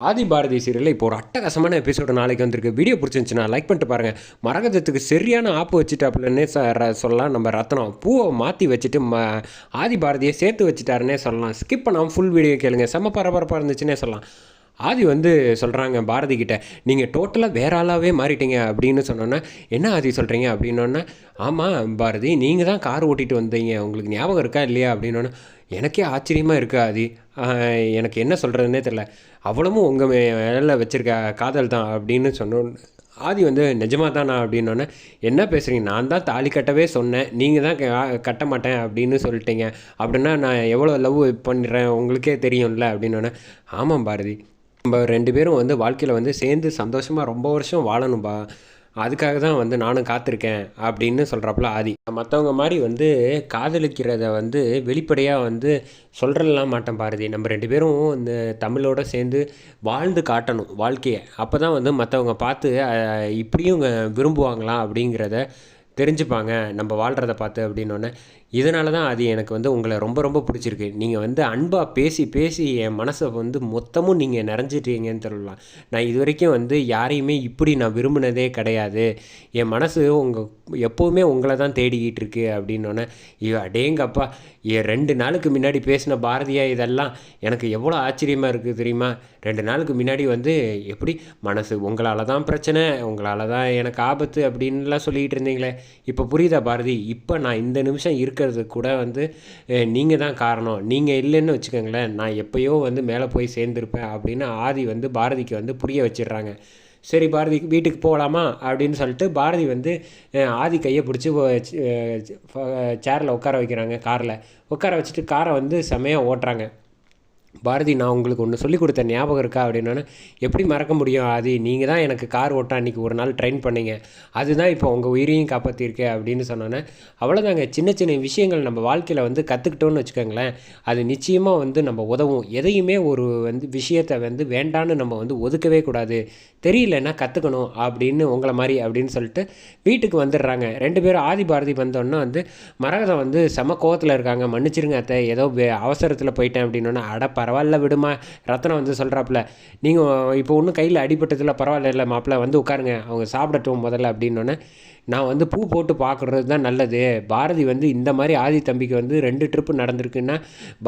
ஆதி பாரதி சீரியலில் இப்போ ஒரு அட்டகாசமான எபிசோடு நாளைக்கு வந்திருக்கு. வீடியோ பிடிச்சிருந்துச்சுன்னா லைக் பண்ணிட்டு பாருங்கள் மரகதத்துக்கு சரியான ஆப்பு வச்சுட்டாப்புலன்னே ச ர- சொல்லலாம். நம்ம ரத்னம் பூவை மாற்றி வச்சுட்டு ம ஆதி பாரதியை சேர்த்து வச்சுட்டாருன்னே சொல்லலாம். ஸ்கிப் பண்ணாமல் ஃபுல் வீடியோ கேளுங்க. செம்ம பரபரப்பாக இருந்துச்சுன்னே சொல்லலாம். ஆதி வந்து சொல்கிறாங்க பாரதி கிட்ட நீங்கள் டோட்டலாக வேற ஆளாகவே மாறிட்டீங்க அப்படின்னு சொன்னோன்னே என்ன ஆதி சொல்கிறீங்க அப்படின்னோடனே ஆமாம் பாரதி நீங்கள் தான் கார் ஓட்டிகிட்டு வந்தீங்க. உங்களுக்கு ஞாபகம் இருக்கா இல்லையா? அப்படின்னோடனே எனக்கே ஆச்சரியமாக இருக்கா ஆதி. எனக்கு என்ன சொல்கிறதுனே தெரில அவ்வளவும் உங்கள் மேலே வச்சுருக்க காதல் தான் அப்படின்னு சொன்னோன்னு ஆதி வந்து நிஜமாக தானா? அப்படின்னோடனே என்ன பேசுகிறீங்க நான் தான் தாலி கட்டவே சொன்னேன். நீங்கள் தான் கட்ட மாட்டேன் அப்படின்னு சொல்லிட்டீங்க. அப்படின்னா நான் எவ்வளோ லவ் பண்ணுறேன் உங்களுக்கே தெரியும்ல அப்படின்னோடனே ஆமாம் பாரதி. நம்ம ரெண்டு பேரும் வந்து வாழ்க்கையில் வந்து சேர்ந்து சந்தோஷமாக ரொம்ப வருஷம் வாழணும்பா. அதுக்காக தான் வந்து நானும் காத்திருக்கேன் அப்படின்னு சொல்கிறாப்புல ஆதி. மற்றவங்க மாதிரி வந்து காதலிக்கிறத வந்து வெளிப்படையாக வந்து சொல்கிறலாம் மாட்டேன் பாரதி. நம்ம ரெண்டு பேரும் இந்த தமிழோட சேர்ந்து வாழ்ந்து காட்டணும் வாழ்க்கையை. அப்போ தான் வந்து மற்றவங்க பார்த்து இப்படியும் இவங்க விரும்புவாங்களா அப்படிங்கிறத தெரிஞ்சுப்பாங்க. நம்ம வாழ்கிறத பார்த்து அப்படின்னோடனே இதனால தான் அது எனக்கு வந்து உங்களை ரொம்ப ரொம்ப பிடிச்சிருக்கு. நீங்கள் வந்து அன்பாக பேசி பேசி என் மனசை வந்து மொத்தமும் நீங்கள் நிறைஞ்சிட்டீங்கன்னு சொல்லலாம். நான் இது வரைக்கும் வந்து யாரையுமே இப்படி நான் விரும்பினதே கிடையாது. என் மனசு உங்கள் எப்போவுமே உங்களை தான் தேடிக்கிட்டு இருக்கு அப்படின்னோடனே ஐயோ அடேங்கப்பா என் ரெண்டு நாளுக்கு முன்னாடி பேசின பாரதியா இதெல்லாம் எனக்கு எவ்வளோ ஆச்சரியமாக இருக்குது தெரியுமா? ரெண்டு நாளுக்கு முன்னாடி வந்து எப்படி மனசு உங்களால் தான் பிரச்சனை உங்களால் தான் எனக்கு ஆபத்து அப்படின்லாம் சொல்லிக்கிட்டு இருந்தீங்களே. இப்போ புரியுதா பாரதி? இப்போ நான் இந்த நிமிஷம் இருக்கிறது கூட வந்து நீங்கள் தான் காரணம். நீங்கள் இல்லைன்னு வச்சுக்கோங்களேன். நான் எப்பயோ வந்து மேலே போய் சேர்ந்துருப்பேன் அப்படின்னு ஆதி வந்து பாரதிக்கு வந்து புரிய வச்சிடுறாங்க. சரி பாரதி வீட்டுக்கு போகலாமா? அப்படின்னு சொல்லிட்டு பாரதி வந்து ஆதி கையை பிடிச்சி சேரில் உட்கார வைக்கிறாங்க காரில். உட்கார வச்சுட்டு காரை வந்து செமையாக ஓட்டுறாங்க. பாரதி நான் உங்களுக்கு ஒன்று சொல்லிக் கொடுத்த ஞாபகம் இருக்கா அப்படின்னோடனே எப்படி மறக்க முடியும் அது நீங்கள் தான் எனக்கு கார் ஓட்ட அன்றைக்கி ஒரு நாள் ட்ரெயின் பண்ணீங்க. அதுதான் இப்போ உங்கள் உயிரையும் காப்பாற்றிருக்கேன் அப்படின்னு சொன்னோன்னே அவ்வளோதாங்க சின்ன சின்ன விஷயங்கள் நம்ம வாழ்க்கையில் வந்து கற்றுக்கிட்டோன்னு வச்சுக்கோங்களேன் அது நிச்சயமாக வந்து நம்ம உதவும். எதையுமே ஒரு வந்து விஷயத்தை வந்து வேண்டான்னு நம்ம வந்து ஒதுக்கவே கூடாது. தெரியலன்னா கற்றுக்கணும் அப்படின்னு உங்களை மாதிரி அப்படின்னு சொல்லிட்டு வீட்டுக்கு வந்துடுறாங்க. ரெண்டு பேரும் ஆதி பாரதி வந்தோன்னே வந்து மரகதம் வந்து செம கோவத்தில் இருக்காங்க. மன்னிச்சிருங்க அத்தை ஏதோ அவசரத்தில் போயிட்டேன் அப்படின்னோன்னே அடப்பா பரவாயில்ல விடுமா. ரத்னம் வந்து சொல்கிறாப்புல நீங்கள் இப்போ ஒன்றும் கையில் அடிபட்டதில்ல பரவாயில்ல இல்லை மாப்பிள்ள வந்து உட்காருங்க. அவங்க சாப்பிடட்டும் முதல்ல. அப்படின்னோடனே நான் வந்து பூ போட்டு பார்க்குறது தான் நல்லது. பாரதி வந்து இந்த மாதிரி ஆதி தம்பிக்கு வந்து ரெண்டு ட்ரிப்பு நடந்திருக்குன்னா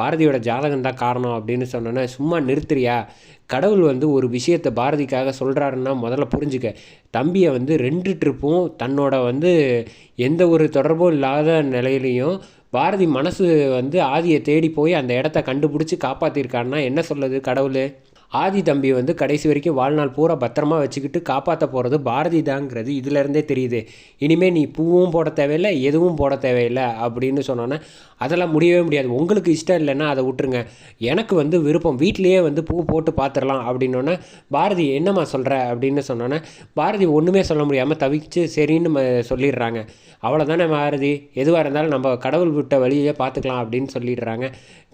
பாரதியோட ஜாதகம் தான் காரணம். அப்படின்னு சொன்னோன்னே சும்மா நிறுத்துறியா? கடவுள் வந்து ஒரு விஷயத்தை பாரதிக்காக சொல்கிறாருன்னா முதல்ல புரிஞ்சுக்க. தம்பியை வந்து ரெண்டு ட்ரிப்பும் தன்னோட வந்து எந்த ஒரு தொடர்பும் இல்லாத நிலையிலையும் பாரதி மனசு வந்து ஆதியை தேடி போய் அந்த இடத்த கண்டுபிடிச்சி காப்பாற்றிருக்காருன்னா என்ன சொல்லுது கடவுள்? ஆதி தம்பி வந்து கடைசி வரைக்கும் வாழ்நாள் பூரா பத்திரமா வச்சுக்கிட்டு காப்பாற்ற போகிறது பாரதி தாங்கிறது இதுலேருந்தே தெரியுது. இனிமேல் நீ பூவும் போட தேவையில்லை எதுவும் போட தேவையில்லை அப்படின்னு சொன்னோன்னே அதெல்லாம் முடியவே முடியாது. உங்களுக்கு இஷ்டம் இல்லைன்னா அதை விட்டுருங்க. எனக்கு வந்து விருப்பம். வீட்டிலேயே வந்து பூ போட்டு பார்த்துடலாம் அப்படின்னோடனே பாரதி என்னம்மா சொல்கிற அப்படின்னு சொன்னோன்னே பாரதி ஒன்றுமே சொல்ல முடியாமல் தவிச்சு சரின்னு சொல்லிடுறாங்க. அவ்வளோதானே பாரதி? எதுவாக இருந்தாலும் நம்ம கடவுள் விட்ட வழியே பார்த்துக்கலாம் அப்படின்னு சொல்லிடுறாங்க.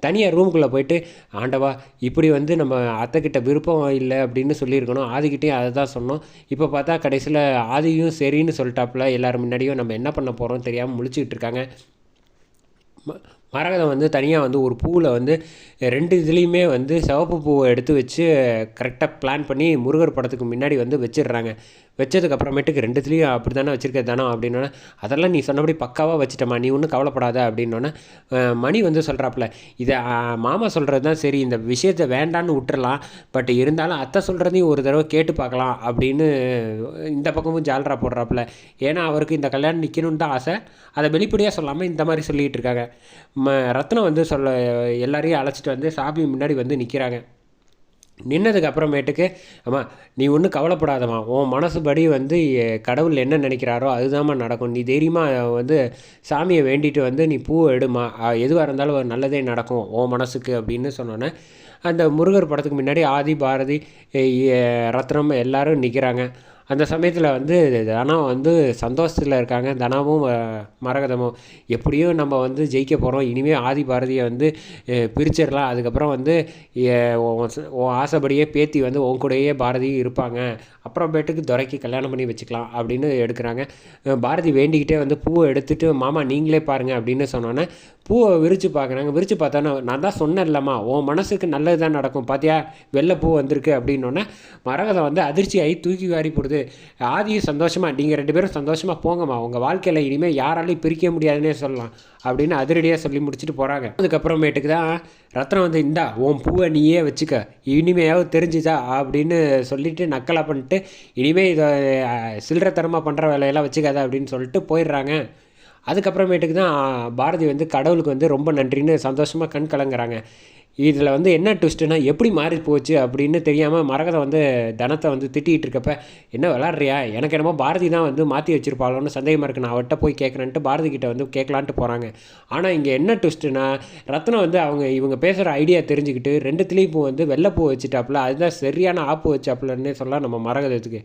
தனியாக ரூமுக்குள்ளே போயிட்டு ஆண்டவா இப்படி வந்து நம்ம அத்தைக்கிட்ட விருப்பம் இல்லை அப்படின்னு சொல்லியிருக்கணும். ஆதிக்கிட்டேயும் அதை தான் சொன்னோம். இப்போ பார்த்தா கடைசியில் ஆதியும் சரின்னு சொல்லிட்டாப்புல. எல்லாரும் முன்னாடியும் நம்ம என்ன பண்ண போகிறோம் தெரியாமல் முழிச்சுக்கிட்டு இருக்காங்க. மரகதம் வந்து தனியாக வந்து ஒரு பூவில் வந்து ரெண்டு இதுலேயுமே வந்து சிவப்பு பூவை எடுத்து வச்சு கரெக்டாக பிளான் பண்ணி முருகர் படத்துக்கு முன்னாடி வந்து வச்சிடுறாங்க. வச்சதுக்கு அப்புறமேட்டுக்கு ரெண்டுத்துலேயும் அப்படி தானே வச்சுருக்க தானோ அப்படின்னோடனே அதெல்லாம் நீ சொன்னபடி பக்காவாக வச்சுட்டமா நீ ஒன்றும் கவலைப்படாத அப்படின்னோடனே மணி வந்து சொல்கிறாப்புல இதை மாமா சொல்கிறது தான் சரி இந்த விஷயத்தை வேண்டான்னு விட்டுறலாம் பட் இருந்தாலும் அத்தை சொல்கிறதையும் ஒரு தடவை கேட்டு பார்க்கலாம் அப்படின்னு இந்த பக்கமும் ஜால்ரா போடுறாப்புல. ஏன்னா அவருக்கு இந்த கல்யாணம் நிற்கணுன்னு தான் ஆசை. அதை வெளிப்படையாக சொல்லாமல் இந்த மாதிரி சொல்லிகிட்டு இருக்காங்க. ம ரத்னம் வந்து சொல்ல எல்லாரையும் அழைச்சிட்டு வந்து சாமி முன்னாடி வந்து நிற்கிறாங்க நின்னதுக்கு அப்புறமேட்டுக்கு அம்மா நீ ஒன்றும் கவலைப்படாதம்மா. உன் மனசுபடி வந்து கடவுள் என்ன நினைக்கிறாரோ அதுதாம்மா நடக்கும். நீ தைரியமாக வந்து சாமியை வேண்டிட்டு வந்து நீ பூ எடுமா. எதுவாக இருந்தாலும் ஒரு நல்லதே நடக்கும் உன் மனசுக்கு அப்படின்னு சொன்னோன்னே அந்த முருகர் படத்துக்கு முன்னாடி ஆதி பாரதி ரத்னம் எல்லாரும் நிற்கிறாங்க அந்த சமயத்தில் வந்து தனம் வந்து சந்தோஷத்தில் இருக்காங்க. தனமும் மரகதமும். எப்படியும் நம்ம வந்து ஜெயிக்க போகிறோம் இனிமேல் ஆதி பாரதியை வந்து பிரிச்சிடலாம். அதுக்கப்புறம் வந்து உன் ஆசைப்படியே பேத்தி வந்து உன் கூடயே பாரதியும் இருப்பாங்க. அப்புறமேட்டுக்கு துரைக்கு கல்யாணம் பண்ணி வச்சுக்கலாம் அப்படின்னு எடுக்கிறாங்க. பாரதி வேண்டிக்கிட்டே வந்து பூவை எடுத்துகிட்டு மாமா நீங்களே பாருங்கள் அப்படின்னு சொன்னோன்னே பூவை விரித்து பார்க்குறாங்க விரித்து பார்த்தோன்னே நான் தான் சொன்னேன் இல்லைம்மா உன் மனசுக்கு நல்லது தான் நடக்கும். பார்த்தியா வெள்ளை பூ வந்திருக்கு அப்படின்னோடனே மரகதம் வந்து அதிர்ச்சி ஆகி தூக்கி வாரி போடுது. ஆதியும் சந்தோஷமாக நீங்கள் ரெண்டு பேரும் சந்தோஷமாக போங்கம்மா. உங்கள் வாழ்க்கையில் இனிமேல் யாராலையும் பிரிக்க முடியாதுன்னே சொல்லலாம். அப்படின்னு அதிரடியாக சொல்லி முடிச்சுட்டு போகிறாங்க அதுக்கப்புறமேட்டுக்கு தான் ரத்னம் வந்து இந்தா உன் பூவை நீயே வச்சுக்க. இனிமையாவது தெரிஞ்சுதா? அப்படின்னு சொல்லிட்டு நக்கலாக பண்ணிட்டு இனிமேல் இதை சில்லறத்தனமாக பண்ணுற வேலையெல்லாம் வச்சுக்காத. அப்படின்னு சொல்லிட்டு போயிடுறாங்க. அதுக்கப்புறமேட்டுக்கு தான் பாரதி வந்து கடவுளுக்கு வந்து ரொம்ப நன்றின்னு சந்தோஷமாக கண் கலங்குறாங்க. இதில் வந்து என்ன ட்விஸ்ட்டுனா எப்படி மாறி போச்சு அப்படின்னு தெரியாமல் மரகதம் வந்து தனத்தை வந்து திட்டிகிட்டு இருக்கப்ப என்ன விளாட்றியா எனக்கு என்னமோ பாரதி தான் வந்து மாற்றி வச்சுருப்பாளோன்னு சந்தேகமாக இருக்குது நான் அவட்ட போய் கேட்குறேன்ட்டு பாரதி கிட்ட வந்து கேட்கலான்ட்டு போகிறாங்க ஆனால் இங்கே என்ன ட்விஸ்ட்டுனா ரத்னம் வந்து அவங்க இவங்க பேசுகிற ஐடியா தெரிஞ்சுக்கிட்டு ரெண்டுத்துலேயும் இப்போ வந்து வெள்ளைப்பூ வச்சுட்டாப்புல அதுதான் சரியான ஆப்பு வச்சாப்புலன்னே சொல்லலாம் நம்ம மரகதத்துக்கு.